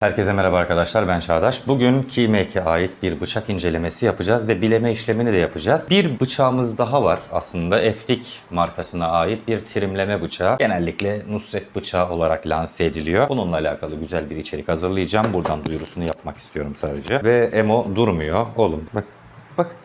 Herkese merhaba arkadaşlar ben Çağdaş. Bugün Keymake'e ait bir bıçak incelemesi yapacağız ve bileme işlemini de yapacağız. Bir bıçağımız daha var aslında Eftik markasına ait bir trimleme bıçağı. Genellikle Nusret bıçağı olarak lanse ediliyor. Bununla alakalı güzel bir içerik hazırlayacağım. Buradan duyurusunu yapmak istiyorum sadece. Ve Emo durmuyor. Oğlum bak bak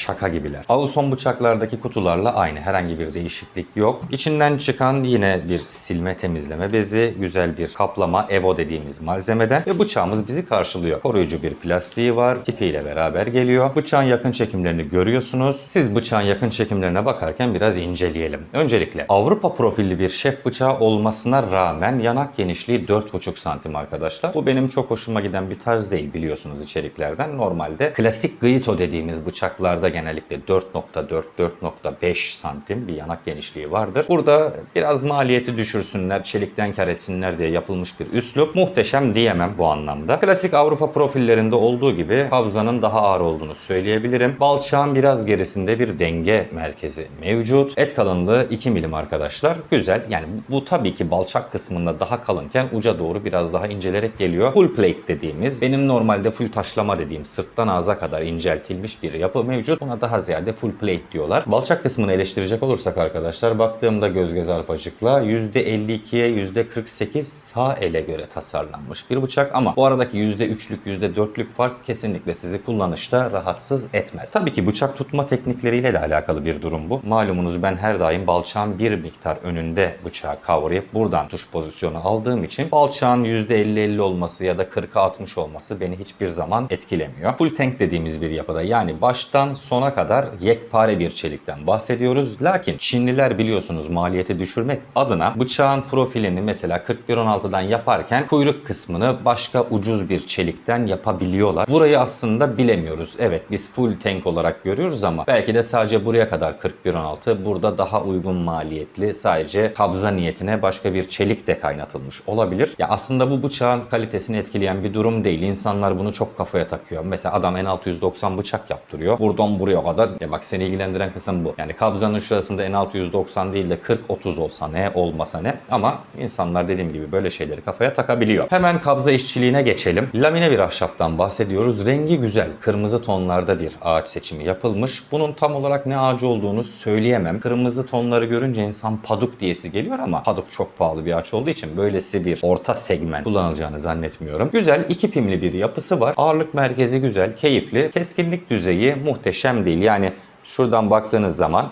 Şaka gibiler. Auson bıçaklardaki kutularla aynı. Herhangi bir değişiklik yok. İçinden çıkan yine bir silme temizleme bezi, güzel bir kaplama Evo dediğimiz malzemeden ve bıçağımız bizi karşılıyor. Koruyucu bir plastiği var. Tipiyle beraber geliyor. Bıçağın yakın çekimlerini görüyorsunuz. Siz bıçağın yakın çekimlerine bakarken biraz inceleyelim. Öncelikle Avrupa profilli bir şef bıçağı olmasına rağmen yanak genişliği 4,5 santim arkadaşlar. Bu benim çok hoşuma giden bir tarz değil biliyorsunuz içeriklerden. Normalde klasik Gito dediğimiz bıçaklar genellikle 4.4-4.5 santim bir yanak genişliği vardır. Burada biraz maliyeti düşürsünler, çelikten kar etsinler diye yapılmış bir üslup. Muhteşem diyemem bu anlamda. Klasik Avrupa profillerinde olduğu gibi kabzanın daha ağır olduğunu söyleyebilirim. Balçağın biraz gerisinde bir denge merkezi mevcut. Et kalınlığı 2 milim arkadaşlar. Güzel. Yani bu tabii ki balçak kısmında daha kalınken uca doğru biraz daha incelerek geliyor. Full plate dediğimiz benim normalde full taşlama dediğim sırttan ağza kadar inceltilmiş bir yapı mevcut. Buna daha ziyade full plate diyorlar. Balçak kısmını eleştirecek olursak arkadaşlar baktığımda göz göz arpacıkla %52'ye %48 sağ ele göre tasarlanmış bir bıçak ama bu aradaki %3'lük %4'lük fark kesinlikle sizi kullanışta rahatsız etmez. Tabii ki bıçak tutma teknikleriyle de alakalı bir durum bu. Malumunuz ben her daim balçağın bir miktar önünde bıçağı kavrayıp buradan tuş pozisyonu aldığım için balçağın %50-50 olması ya da 40'a 60 olması beni hiçbir zaman etkilemiyor. Full tank dediğimiz bir yapıda yani baştan sona kadar yekpare bir çelikten bahsediyoruz. Lakin Çinliler biliyorsunuz maliyeti düşürmek adına bıçağın profilini mesela 41-16'dan yaparken kuyruk kısmını başka ucuz bir çelikten yapabiliyorlar. Burayı aslında bilemiyoruz. Evet biz full tank olarak görüyoruz ama belki de sadece buraya kadar 41-16 burada daha uygun maliyetli sadece kabza niyetine başka bir çelik de kaynatılmış olabilir. Ya aslında bu bıçağın kalitesini etkileyen bir durum değil. İnsanlar bunu çok kafaya takıyor. Mesela adam N690 bıçak yaptırıyor. Buradan buraya kadar ya bak seni ilgilendiren kısım bu. Yani kabzanın şurasında N690 değil de 40-30 olsa ne olmasa ne ama insanlar dediğim gibi böyle şeyleri kafaya takabiliyor. Hemen kabza işçiliğine geçelim. Lamine bir ahşaptan bahsediyoruz. Rengi güzel. Kırmızı tonlarda bir ağaç seçimi yapılmış. Bunun tam olarak ne ağacı olduğunu söyleyemem. Kırmızı tonları görünce insan paduk diyesi geliyor ama paduk çok pahalı bir ağaç olduğu için böylesi bir orta segment kullanılacağını zannetmiyorum. Güzel iki pimli bir yapısı var. Ağırlık merkezi güzel, keyifli. Keskinlik düzeyi muhteşem değil. Yani şuradan baktığınız zaman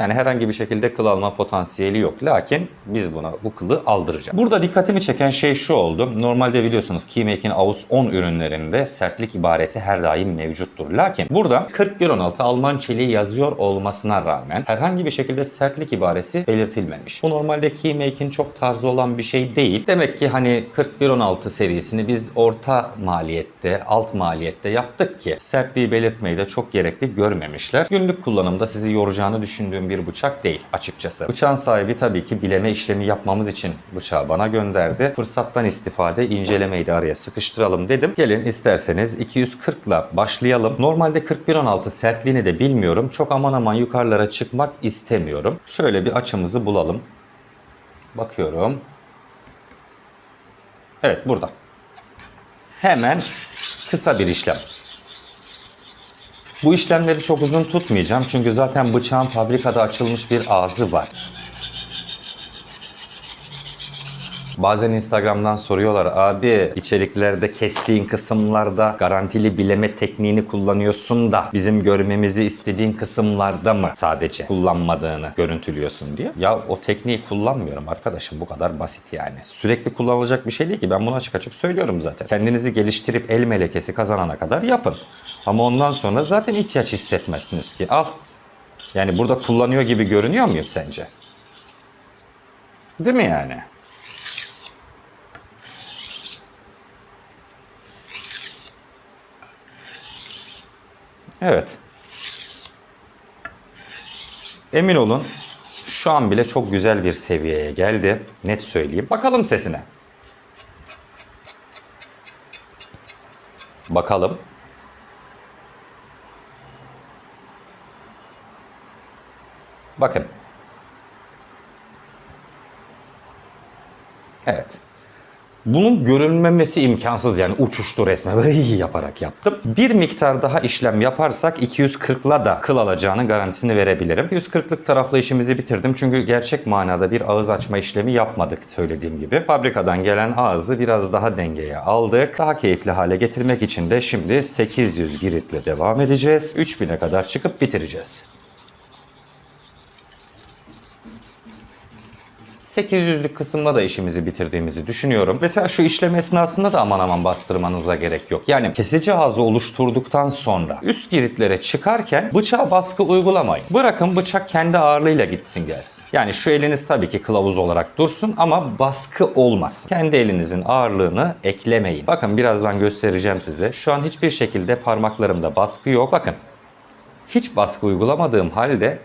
yani herhangi bir şekilde kıl alma potansiyeli yok. Lakin biz buna bu kılı aldıracağız. Burada dikkatimi çeken şey şu oldu. Normalde biliyorsunuz Keymake'in AUS 10 ürünlerinde sertlik ibaresi her daim mevcuttur. Lakin burada 4116 Alman çeliği yazıyor olmasına rağmen herhangi bir şekilde sertlik ibaresi belirtilmemiş. Bu normalde Keymake'in çok tarzı olan bir şey değil. Demek ki hani 4116 serisini biz orta maliyette, alt maliyette yaptık ki sertliği belirtmeyi de çok gerekli görmemişler. Günlük kullanımda sizi yoracağını düşündüğüm bir bıçak değil açıkçası. Bıçağın sahibi tabii ki bileme işlemi yapmamız için bıçağı bana gönderdi. Fırsattan istifade incelemeyi de araya sıkıştıralım dedim. Gelin isterseniz 240 ile başlayalım. Normalde 41-16 sertliğini de bilmiyorum. Çok aman aman yukarılara çıkmak istemiyorum. Şöyle bir açımızı bulalım. Bakıyorum. Evet burada. Hemen kısa bir işlem. Bu işlemleri çok uzun tutmayacağım çünkü zaten bıçağın fabrikada açılmış bir ağzı var. Bazen Instagram'dan soruyorlar abi içeriklerde kestiğin kısımlarda garantili bileme tekniğini kullanıyorsun da bizim görmemizi istediğin kısımlarda mı sadece kullanmadığını görüntülüyorsun diye. Ya o tekniği kullanmıyorum arkadaşım bu kadar basit yani. Sürekli kullanılacak bir şey değil ki ben bunu açık açık söylüyorum zaten. Kendinizi geliştirip el melekesi kazanana kadar yapın. Ama ondan sonra zaten ihtiyaç hissetmezsiniz ki. Al. Yani burada kullanıyor gibi görünüyor muyum sence? Değil mi yani? Evet. Emin olun şu an bile çok güzel bir seviyeye geldi. Net söyleyeyim. Bakalım sesine. Bakalım. Bakın. Evet. Bunun görünmemesi imkansız yani uçuştu resmen Vıy yaparak yaptım. Bir miktar daha işlem yaparsak 240'la da kıl alacağının garantisini verebilirim. 240'lık tarafla işimizi bitirdim çünkü gerçek manada bir ağız açma işlemi yapmadık söylediğim gibi. Fabrikadan gelen ağzı biraz daha dengeye aldık. Daha keyifli hale getirmek için de şimdi 800 giritle devam edeceğiz. 3000'e kadar çıkıp bitireceğiz. 800'lük kısımda da işimizi bitirdiğimizi düşünüyorum. Mesela şu işlem esnasında da aman aman bastırmanıza gerek yok. Yani kesici ağzı oluşturduktan sonra üst giritlere çıkarken bıçağa baskı uygulamayın. Bırakın bıçak kendi ağırlığıyla gitsin gelsin. Yani şu eliniz tabii ki kılavuz olarak dursun ama baskı olmasın. Kendi elinizin ağırlığını eklemeyin. Bakın birazdan göstereceğim size. Şu an hiçbir şekilde parmaklarımda baskı yok. Bakın hiç baskı uygulamadığım halde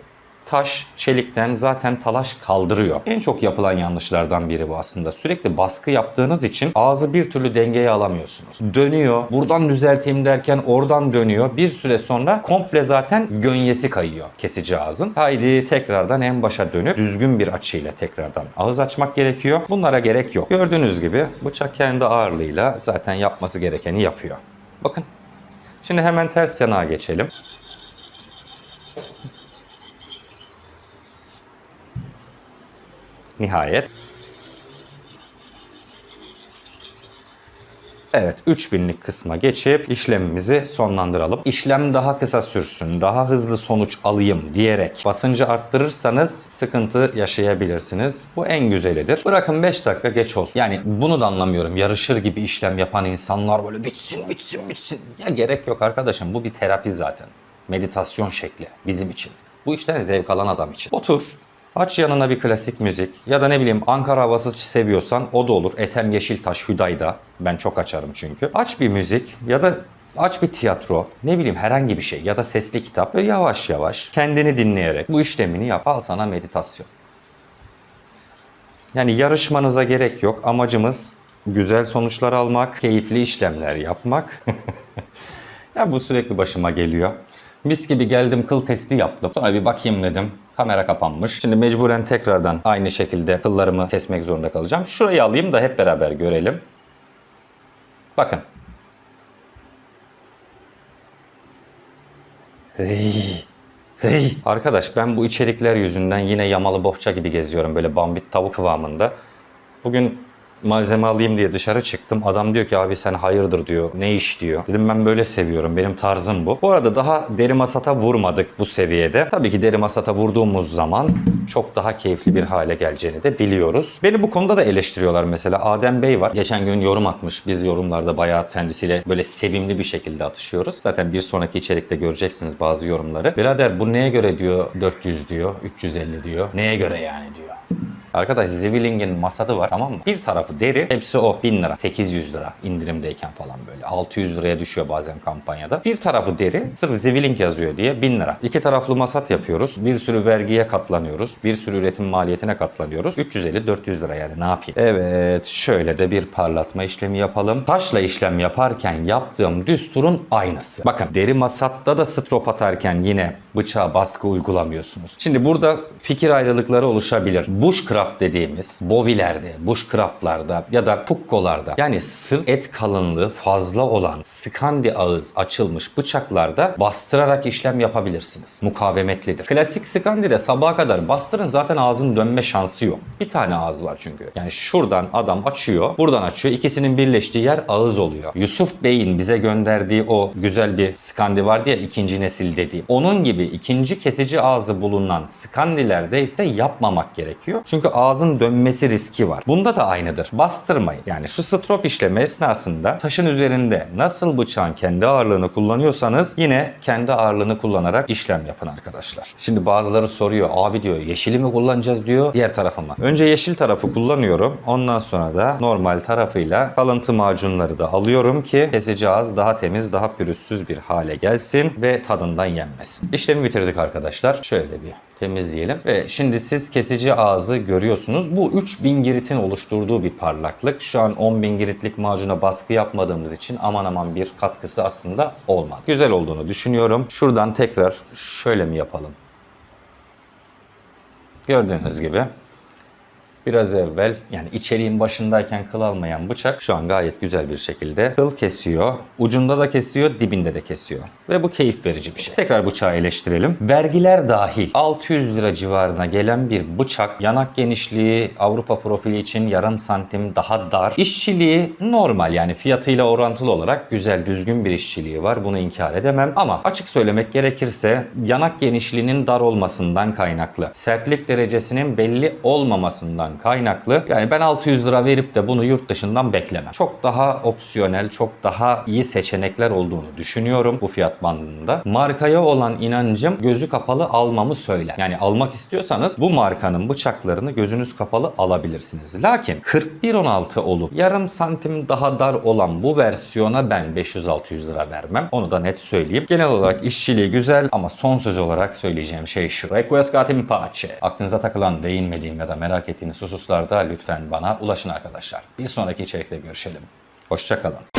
taş çelikten zaten talaş kaldırıyor. En çok yapılan yanlışlardan biri bu aslında. Sürekli baskı yaptığınız için ağzı bir türlü dengeye alamıyorsunuz. Dönüyor, buradan düzelteyim derken oradan dönüyor. Bir süre sonra komple zaten gönyesi kayıyor kesici ağzın. Haydi tekrardan en başa dönüp düzgün bir açıyla tekrardan ağız açmak gerekiyor. Bunlara gerek yok. Gördüğünüz gibi bıçak kendi ağırlığıyla zaten yapması gerekeni yapıyor. Bakın. Şimdi hemen ters yanağa geçelim. Nihayet. Evet 3000'lik kısma geçip işlemimizi sonlandıralım. İşlem daha kısa sürsün, daha hızlı sonuç alayım diyerek basıncı arttırırsanız sıkıntı yaşayabilirsiniz. Bu en güzelidir. Bırakın 5 dakika geç olsun. Yani bunu da anlamıyorum. Yarışır gibi işlem yapan insanlar böyle bitsin bitsin bitsin. Ya gerek yok arkadaşım bu bir terapi zaten. Meditasyon şekli bizim için. Bu işten zevk alan adam için. Otur, Aç yanına bir klasik müzik ya da ne bileyim Ankara havası seviyorsan o da olur. Ethem Yeşiltaş, Hüdayda. Ben çok açarım çünkü. Aç bir müzik ya da aç bir tiyatro, ne bileyim herhangi bir şey ya da sesli kitap ve yavaş yavaş kendini dinleyerek bu işlemini yap. Al sana meditasyon. Yani yarışmanıza gerek yok. Amacımız güzel sonuçlar almak, keyifli işlemler yapmak. ya bu sürekli başıma geliyor. Mis gibi geldim kıl testi yaptım. Sonra bir bakayım dedim. Kamera kapanmış. Şimdi mecburen tekrardan aynı şekilde kıllarımı kesmek zorunda kalacağım. Şurayı alayım da hep beraber görelim. Bakın. Hey. Hey. Arkadaş ben bu içerikler yüzünden yine yamalı bohça gibi geziyorum böyle bambit tavuk kıvamında. Bugün malzeme alayım diye dışarı çıktım. Adam diyor ki abi sen hayırdır diyor. Ne iş diyor. Dedim ben böyle seviyorum. Benim tarzım bu. Bu arada daha deri masata vurmadık bu seviyede. Tabii ki deri masata vurduğumuz zaman çok daha keyifli bir hale geleceğini de biliyoruz. Beni bu konuda da eleştiriyorlar mesela. Adem Bey var. Geçen gün yorum atmış. Biz yorumlarda bayağı kendisiyle böyle sevimli bir şekilde atışıyoruz. Zaten bir sonraki içerikte göreceksiniz bazı yorumları. Birader bu neye göre diyor 400 diyor, 350 diyor. Neye göre yani diyor. Arkadaş Zwilling'in masadı var tamam mı? Bir tarafı deri, hepsi o 1000 lira, 800 lira indirimdeyken falan böyle. 600 liraya düşüyor bazen kampanyada. Bir tarafı deri, sırf Zwilling yazıyor diye 1000 lira. İki taraflı masat yapıyoruz. Bir sürü vergiye katlanıyoruz. Bir sürü üretim maliyetine katlanıyoruz. 350-400 lira yani ne yapayım? Evet, şöyle de bir parlatma işlemi yapalım. Taşla işlem yaparken yaptığım düsturun aynısı. Bakın deri masatta da strop atarken yine bıçağa baskı uygulamıyorsunuz. Şimdi burada fikir ayrılıkları oluşabilir. Bushcraft dediğimiz bovilerde, bushcraftlarda ya da pukkolarda yani sırt et kalınlığı fazla olan skandi ağız açılmış bıçaklarda bastırarak işlem yapabilirsiniz. Mukavemetlidir. Klasik skandide sabaha kadar bastırın zaten ağzın dönme şansı yok. Bir tane ağız var çünkü. Yani şuradan adam açıyor, buradan açıyor. İkisinin birleştiği yer ağız oluyor. Yusuf Bey'in bize gönderdiği o güzel bir skandi vardı ya ikinci nesil dediği. Onun gibi ikinci kesici ağzı bulunan skandilerde ise yapmamak gerekiyor. Çünkü ağzın dönmesi riski var. Bunda da aynıdır. Bastırmayın. Yani şu strop işlemi esnasında taşın üzerinde nasıl bıçağın kendi ağırlığını kullanıyorsanız yine kendi ağırlığını kullanarak işlem yapın arkadaşlar. Şimdi bazıları soruyor abi diyor yeşili mi kullanacağız diyor diğer tarafı mı? Önce yeşil tarafı kullanıyorum. Ondan sonra da normal tarafıyla kalıntı macunları da alıyorum ki kesici ağız daha temiz daha pürüzsüz bir hale gelsin ve tadından yenmesin. İşlemi bitirdik arkadaşlar. Şöyle bir temizleyelim. Ve şimdi siz kesici ağzı görüyorsunuz. Bu 3000 giritin oluşturduğu bir parlaklık. Şu an 10.000 giritlik macuna baskı yapmadığımız için aman aman bir katkısı aslında olmadı. Güzel olduğunu düşünüyorum. Şuradan tekrar şöyle mi yapalım? Gördüğünüz gibi Biraz evvel yani içeriğin başındayken kıl almayan bıçak şu an gayet güzel bir şekilde kıl kesiyor. Ucunda da kesiyor, dibinde de kesiyor. Ve bu keyif verici bir şey. Tekrar bıçağı eleştirelim. Vergiler dahil 600 lira civarına gelen bir bıçak yanak genişliği Avrupa profili için yarım santim daha dar. İşçiliği normal yani fiyatıyla orantılı olarak güzel düzgün bir işçiliği var. Bunu inkar edemem. Ama açık söylemek gerekirse yanak genişliğinin dar olmasından kaynaklı. Sertlik derecesinin belli olmamasından kaynaklı. Yani ben 600 lira verip de bunu yurt dışından beklemem. Çok daha opsiyonel, çok daha iyi seçenekler olduğunu düşünüyorum bu fiyat bandında. Markaya olan inancım gözü kapalı almamı söyler. Yani almak istiyorsanız bu markanın bıçaklarını gözünüz kapalı alabilirsiniz. Lakin 41.16 olup yarım santim daha dar olan bu versiyona ben 500-600 lira vermem. Onu da net söyleyeyim. Genel olarak işçiliği güzel ama son söz olarak söyleyeceğim şey şu. Requiescatim pace. Aklınıza takılan, değinmediğim ya da merak ettiğiniz hususlarda lütfen bana ulaşın arkadaşlar. Bir sonraki içerikte görüşelim. Hoşçakalın.